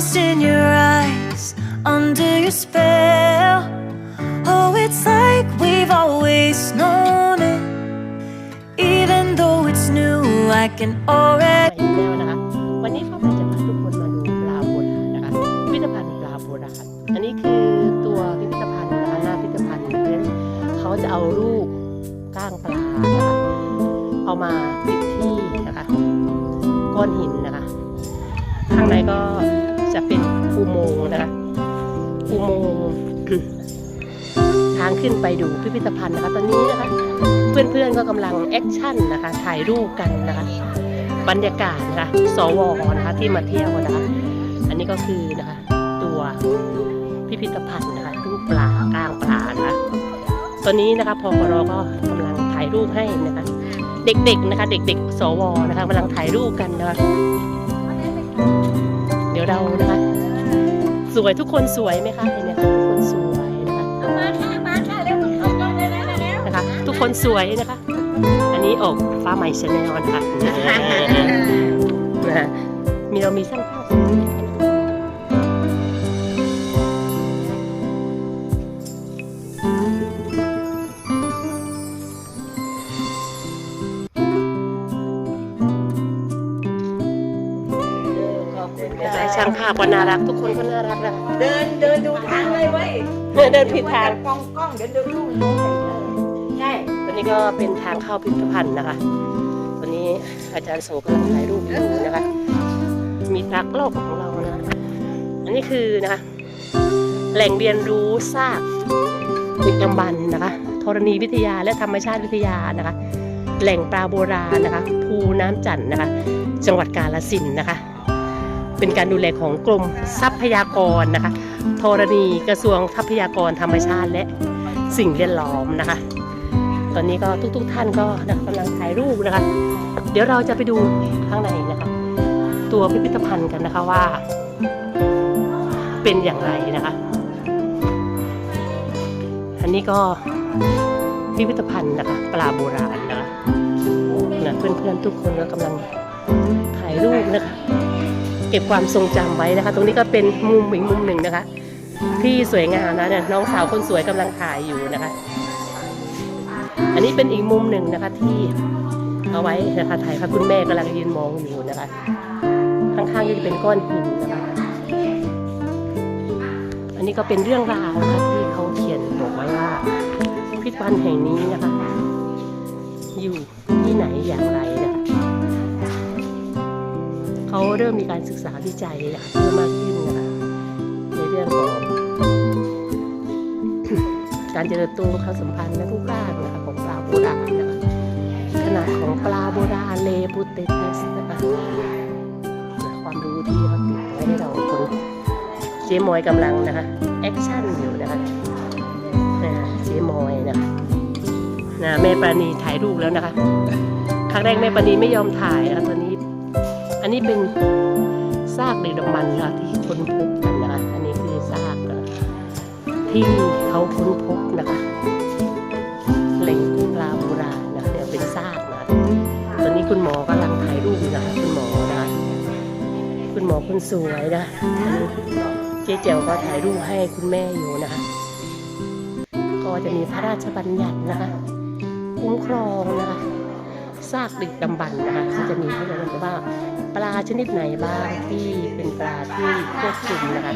lost in your eyes, under your spell. Oh, it's like we've always known it. Even though it's new, I can ไป already. แล้วนะคะ วันนี้ข้าไปจะพาทุกคนมาดูปลาโบราณนะคะ พิพิธภัณฑ์ปลาโบราณ อันนี้คือตัวพิพิธภัณฑ์นะคะหน้าพิพิธภัณฑ์เนี่ยเขาจะเอาลูกก้างปลานะคะ เอามาติดที่นะคะ ก้อนหินนะคะ ข้างในก็ จะเป็นอุโมงค์นะคะอุโมงค์ทางขึ้นไปดูพิพิธภัณฑ์นะคะ ตอนนี้นะคะ เพื่อนๆก็กำลังแอคชั่นนะคะถ่ายรูปกันนะคะ บรรยากาศนะคะสวนะคะที่มาเที่ยวนะคะ อันนี้ก็คือนะคะ ตัวพิพิธภัณฑ์นะคะรูปปลากลางปลานะคะตอนนี้นะคะพอกรก็กำลังถ่ายรูปให้นะคะ เด็กๆนะคะ เด็ก ๆ สวนะคะกำลังถ่ายรูปกันนะคะ ดี๋ยวเรานะคะ สวยทุกคนสวยไหมคะเห็นไหมคะทุกคนสวยนะคะมาค่ะมาค่ะเร็วเอากล้องเลยนะเร็วนะคะ ทุกคนสวยนะคะ อันนี้ออกฟ้าใหม่ชาแนลนะคะนะฮะมีเรามีช่างภาพ ช่างภาพก็น่ารักทุกคนก็น่ารักนะคะเดินเดินดูทางเลยเว้ยเดินผิดทางกล้องกล้องเดินดูลูกลูกใช่ตอนนี้ก็เป็นทางเข้าพิพิธภัณฑ์นะคะตอนนี้อาจารย์โสกำลังถ่ายรูปอยู่นะคะ มีตรักโลกของเรานะอันนี้คือนะคะ แหล่งเรียนรู้ซากดึกดำบรรพ์นะคะธรณีวิทยาและธรรมชาติวิทยานะคะ แหล่งปลาโบราณนะคะ ภูน้ำจันทน์นะคะ จังหวัดกาฬสินธุ์นะคะ เป็นการดูแลของกรมทรัพยากรนะคะธรณีกระทรวงทรัพยากรธรรมชาติและสิ่งแวดล้อมนะคะ ตอนนี้ก็ทุกๆท่านก็นะคะกำลังถ่ายรูปนะคะ เดี๋ยวเราจะไปดูข้างในนะคะ ตัวพิพิธภัณฑ์กันนะคะว่า เป็นอย่างไรนะคะ อันนี้ก็พิพิธภัณฑ์นะคะปลาโบราณนะคะนะเพื่อนๆทุกคนก็กำลังถ่ายรูปนะคะ เก็บความทรงจำไว้นะคะ ตรงนี้ก็เป็นมุมอีกมุมหนึ่งนะคะ ที่สวยงามนะเนี่ยน้องสาวคนสวยกำลังถ่ายอยู่นะคะ อันนี้เป็นอีกมุมหนึ่งนะคะที่เอาไว้นะคะถ่ายค่ะคุณแม่กำลังยืนมองอยู่นะคะ ข้างๆก็จะเป็นก้อนหินนะคะอันนี้ก็เป็นเรื่องราวนะคะที่เขาเขียนบอกไว้ว่าพิพิธภัณฑ์แห่งนี้นะคะ ริ่มมีการศึกษาวิจัยเพิ่มมากขึ้นนะคะในเรื่องของ การเจริญโตความสัมพันธ์และรูปร่างนะคะของปลาโบราณนะคะขนาดของปลาโบราณเลบูเตเทสนะคะความรู้ที่เขาติดไว้ให้เราคนเจมอยกำลังนะคะแอคชั่นอยู่นะคะเจมอยนะคะนะแม่ปราณีถ่ายรูปแล้วนะคะ ครั้งแรกแม่ปราณีไม่ยอมถ่ายนะคะตอนนี้ นนี้เป็นซากเด็กดมันนะคะที่ค้นพบกันนะคะ อันนี้คือซากที่เขาค้นพบนะคะแหล่งปลาโบราณนะคะเนี่ยเป็นซากนะตอนนี้คุณหมอกำลังถ่ายรูปนะคะคุณหมอนะคุณหมอคนสวยนะอันนี้เจ๊เจ๋วก็ถ่ายรูปให้คุณแม่อยู่นะคะก็จะมีพระราชบัญญัตินะคะคุ้มครองนะคะ ซากดึกดำบรรพ์นะคะที่จะมีให้เราดูว่าปลาชนิดไหนบ้างที่เป็นปลาที่ควบคุมนะคะ